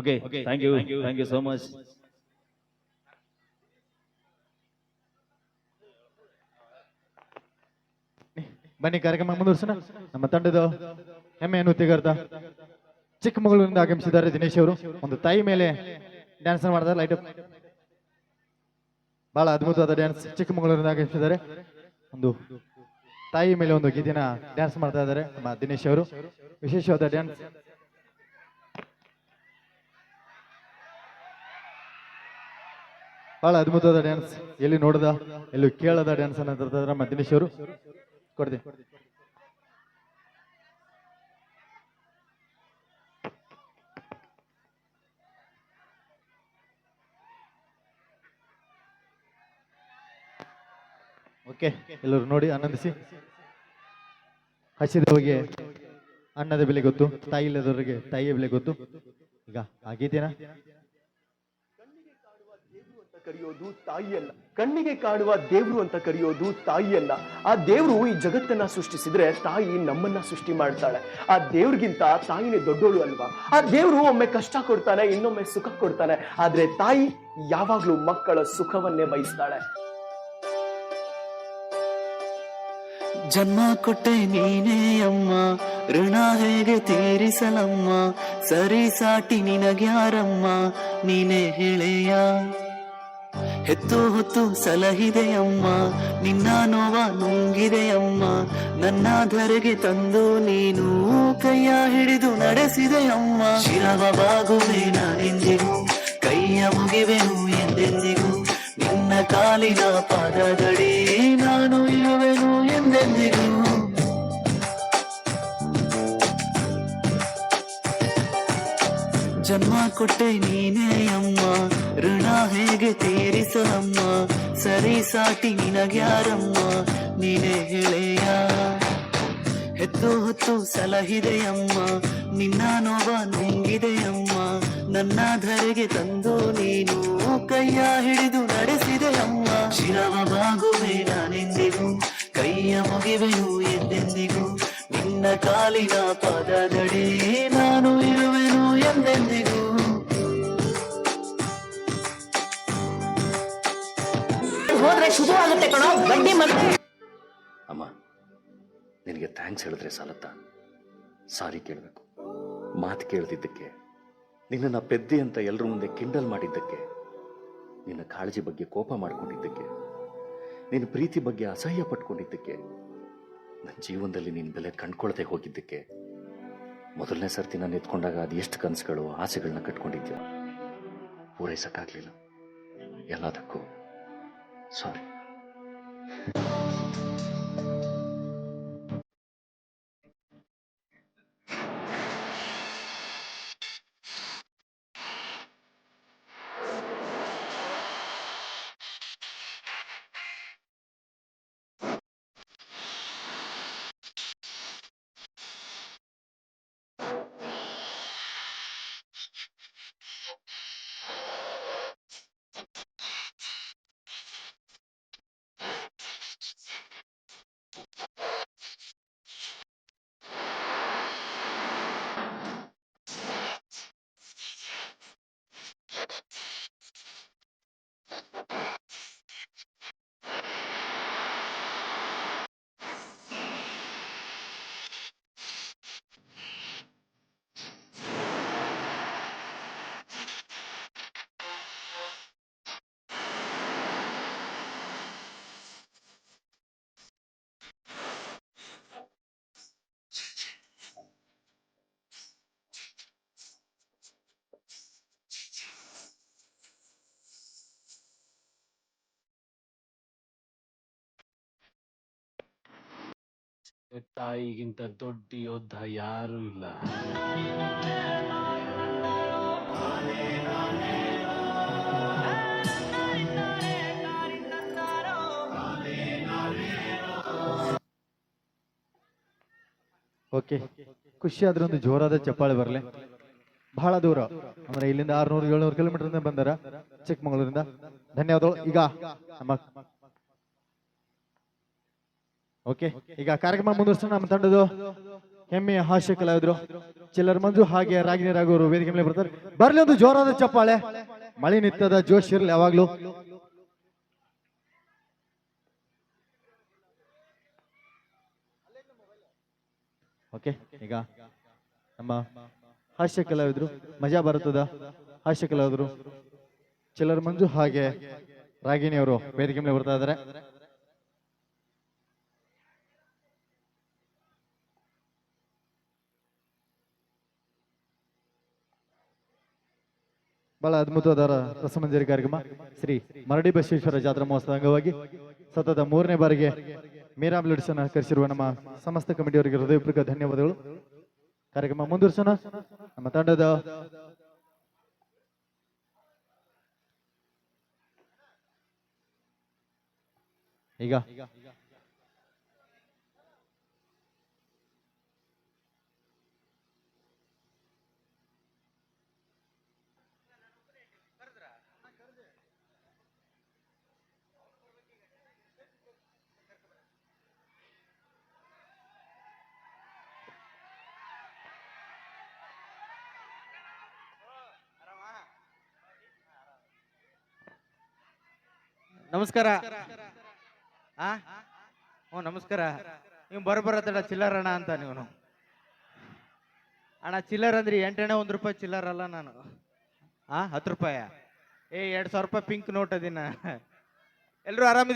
Okay thank you thank you so much ಬನ್ನಿ ಕಾರ್ಯಕ್ರಮ ಮುಂದುವರ್ಸೋಣ. ನಮ್ಮ ತಂಡದ ಹೆಮ್ಮೆ ಅನ್ನುತ್ತಿಗರ್ತ ಚಿಕ್ಕಮಗಳೂರಿಂದ ಆಗಮಿಸಿದ್ದಾರೆ ದಿನೇಶ್ ಅವರು. ಒಂದು ತಾಯಿ ಮೇಲೆ ಡ್ಯಾನ್ಸ್ ಮಾಡ್ತಾರೆ ಲೈಟ್ ಬಹಳ ಅದ್ಭುತವಾದ ಡ್ಯಾನ್ಸ್ ಚಿಕ್ಕಮಗಳೂರಿಂದ ಆಗಮಿಸಿದ್ದಾರೆ. ಒಂದು ತಾಯಿ ಮೇಲೆ ಒಂದು ಗೀತಿನ ಡ್ಯಾನ್ಸ್ ಮಾಡ್ತಾ ಇದ್ದಾರೆ ನಮ್ಮ ದಿನೇಶ್ ಅವರು. ವಿಶೇಷವಾದ ಡ್ಯಾನ್ಸ್ ಬಹಳ ಅದ್ಭುತವಾದ ಡ್ಯಾನ್ಸ್ ಎಲ್ಲಿ ನೋಡದ? ಎಲ್ಲಿ ಕೇಳದ ಡ್ಯಾನ್ಸ್ ಅನ್ನ ನಮ್ಮ ದಿನೇಶ್ ಅವರು? ಕೊಡ್ದೆ ಓಕೆ, ಎಲ್ಲರೂ ನೋಡಿ, ಆನಂದಿಸಿ. ಹಸಿದವರಿಗೆ ಅನ್ನದ ಬೆಲೆ ಗೊತ್ತು ತಾಯಿ ಇಲ್ಲದವರಿಗೆ ತಾಯಿಯ ಬೆಲೆ ಗೊತ್ತು. ಈಗ ಆಗೀತೇನಾ ಕರೆಯೋದು ತಾಯಿಯಲ್ಲ. ಕಣ್ಣಿಗೆ ಕಾಣುವ ದೇವ್ರು ಅಂತ ಕರೆಯೋದು ತಾಯಿಯಲ್ಲ. ಆ ದೇವ್ರು ಈ ಜಗತ್ತನ್ನ ಸೃಷ್ಟಿಸಿದ್ರೆ ತಾಯಿ ನಮ್ಮನ್ನ ಸೃಷ್ಟಿ ಮಾಡ್ತಾಳೆ. ಆ ದೇವ್ರಿಗಿಂತ ತಾಯಿನೇ ದೊಡ್ಡೋಳು ಅಲ್ವಾ? ಆ ದೇವ್ರು ಒಮ್ಮೆ ಕಷ್ಟ ಕೊಡ್ತಾನೆ, ಇನ್ನೊಮ್ಮೆ ಸುಖ ಕೊಡ್ತಾನೆ. ಆದ್ರೆ ತಾಯಿ ಯಾವಾಗ್ಲೂ ಮಕ್ಕಳ ಸುಖವನ್ನೇ ಬಯಸ್ತಾಳೆ. ಜನ್ಮ ಕೊಟ್ಟೆ ನೀನೇ ಅಮ್ಮ, ಋಣ ಹೇಗೆ ತೀರಿಸಲಮ್ಮ? ಸರಿ ಸಾಟಿ ನಿನಗ್ಯಾರಮ್ಮ, ನೀನೇ ಹೇಳೆಯ? ಹೆತ್ತು ಹೊತ್ತು ಸಲಹಿದೆಯಮ್ಮ ನಿನ್ನ ನೋವ ನುಂಗಿದೆಯಮ್ಮ ನನ್ನ ಧರೆಗೆ ತಂದು ನೀನು ಕೈಯ ಹಿಡಿದು ನಡೆಸಿದೆಯಮ್ಮ ಶಿರವ ಬಾಗುವೆ ನಾನೆಂದಿಗೂ, ಕೈಯ ಮುಗಿವೆನು ಎಂದೆಂದಿಗೂ, ನಿನ್ನ ಕಾಲಿನ ಪಾದದಡಿ ನಾನು ಇರುವೆನು ಎಂದೆಂದಿಗೂ. ಜನ್ಮ ಕೊಟ್ಟೆ ನೀನೇ ಅಮ್ಮ ಋಣ ಹೇಗೆ ತೀರಿಸಲಮ್ಮ ಸರಿ ಸಾಟಿ ನಿನಗ್ಯಾರಮ್ಮ? ನೀನೇ ಹೇಳೆಯ ಹೆತ್ತು ಹೊತ್ತು ಸಲಹಿದೆಯಮ್ಮ. ನಿನ್ನ ನೋವ ನುಂಗಿದೆಯಮ್ಮ. ನನ್ನ ಧರೆಗೆ ತಂದು ನೀನು ಕೈಯ ಹಿಡಿದು ನಡೆಸಿದೆಯಮ್ಮ. ಶಿರವ ಬಾಗುವೆ ನಾನೆಂದಿಗೂ? ಕೈಯ ಮುಗಿವೆನು ಎಂದೆಂದಿಗೂ? ನಿನ್ನ ಕಾಲಿನ ಪಾದದಡಿ ನಾನು ಇರುವೆನು ಎಂದೆಂದಿಗೂ? ಹೋದ್ರೆ ಶುರು ಆಗುತ್ತೆ ಕಣೋ. ಬಡ್ಡಿ ಮತ್ತೆ ಅಮ್ಮ, ನಿನಗೆ ಥ್ಯಾಂಕ್ಸ್ ಹೇಳಿದ್ರೆ ಸಾಲತ್ತಾ? ಸಾರಿ ಕೇಳಬೇಕು. ಮಾತು ಕೇಳ್ದಿದ್ದಕ್ಕೆ, ನಿನ್ನನ್ನು ಪೆದ್ದೆ ಅಂತ ಎಲ್ಲರ ಮುಂದೆ ಕಿಂಡಲ್ ಮಾಡಿದ್ದಕ್ಕೆ, ನಿನ್ನ ಕಾಳಜಿ ಬಗ್ಗೆ ಕೋಪ ಮಾಡ್ಕೊಂಡಿದ್ದಕ್ಕೆ, ನಿನ್ನ ಪ್ರೀತಿ ಬಗ್ಗೆ ಅಸಹ್ಯ ಪಟ್ಕೊಂಡಿದ್ದಕ್ಕೆ, ನನ್ನ ಜೀವನದಲ್ಲಿ ನಿನ್ನ ಬೆಲೆ ಕಂಡ್ಕೊಳ್ದೆ ಹೋಗಿದ್ದಕ್ಕೆ, ಮೊದಲನೇ ಸರ್ತಿ ನಾನು ಎತ್ಕೊಂಡಾಗ ಅದು ಎಷ್ಟು ಕನಸುಗಳು ಆಸೆಗಳನ್ನ ಕಟ್ಕೊಂಡಿದ್ಯೋ, ಪೂರೈಸಕ್ಕಾಗ್ಲಿಲ್ಲ. ಎಲ್ಲದಕ್ಕೂ ಸಾರಿ ತಾಯಿಗಿಂತ ದೊಡ್ಡ ಯೋಧ ಯಾರು ಇಲ್ಲ. ಓಕೆ, ಖುಷಿ ಆದ್ರೆ ಒಂದು ಜೋರಾದ ಚಪ್ಪಾಳೆ ಬರಲಿ. ಬಹಳ ದೂರ, ಅಂದ್ರೆ ಇಲ್ಲಿಂದ ಆರ್ನೂರು ಏಳ್ನೂರು ಕಿಲೋಮೀಟರ್ ಬಂದಾರ ಚಿಕ್ಕಮಗಳೂರಿಂದ. ಧನ್ಯವಾದಗಳು. ಈಗ ನಮ್ಮ ಓಕೆ ಈಗ ಕಾರ್ಯಕ್ರಮ ಮುಂದುವರಿಸೋಣ. ನಮ್ಮ ತಂಡದ ಹೆಮ್ಮೆಯ ಹಾಸ್ಯ ಕಲಾವಿದ್ರು. ಚಿಲ್ಲರ್ ಮಂಜು ಹಾಗೆ ರಾಗಿಣಿ ರಾಘವರು ವೇದಿಕೆ ಮೇಲೆ ಬರ್ತಾರೆ. ಬರ್ಲಿ ಒಂದು ಜೋರಾದ ಚಪ್ಪಾಳೆ. ಮಳೆ ನಿತ್ತದ ಜೋಶ್ ಇರ್ಲಿ ಯಾವಾಗ್ಲೂ. ಓಕೆ ಈಗ ನಮ್ಮ ಹಾಸ್ಯ ಕಲಾವಿದ್ರು ಮಜಾ ಬರುತ್ತದ ಹಾಸ್ಯ ಕಲಾವಿದರು ಚಿಲ್ಲರ್ ಮಂಜು ಹಾಗೆ ರಾಗಿಣಿ ಅವರು ವೇದಿಕೆ ಮೇಲೆ ಬರ್ತಾ ಇದ್ದಾರೆ. ಬಹಳ ಅದ್ಭುತವಾದ ರಸಮಂಜರಿ ಕಾರ್ಯಕ್ರಮ ಶ್ರೀ ಮರಡಿ ಬಸವೇಶ್ವರ ಜಾತ್ರಾ ಮಹೋತ್ಸವದ ಅಂಗವಾಗಿ ಸತತ ಮೂರನೇ ಬಾರಿಗೆ ಮೀರಾ ಅನ್ನು ಕರೆಸಿರುವ ನಮ್ಮ ಸಮಸ್ತ ಕಮಿಟಿಯವರಿಗೆ ಹೃದಯಪೂರ್ವಕ ಧನ್ಯವಾದಗಳು. ಕಾರ್ಯಕ್ರಮ ಮುಂದುವರಿಸೋಣ. ನಮ್ಮ ತಂಡದ ಈಗ ನಮಸ್ಕಾರ. ಆ? ಹ್ಞೂ, ನಮಸ್ಕಾರ. ನೀವು ಬರಬರತ್ತಡ ಚಿಲ್ಲರ್ ಅಣ್ಣ ಅಂತ ನೀವು ಅಣ್ಣ, ಚಿಲ್ಲರ್ ಅಂದ್ರೆ ಎಂಟನೇ ಒಂದು ರೂಪಾಯಿ ಚಿಲ್ಲರ್ ಅಲ್ಲ ನಾನು. ಆ, ಹತ್ತು ರೂಪಾಯ. ಏ, ಎರಡು ಸಾವಿರ ರೂಪಾಯಿ ಪಿಂಕ್ ನೋಟ್ ಅದಿನ. ಎಲ್ಲರೂ ಆರಾಮಿದ್ದೀರಾ?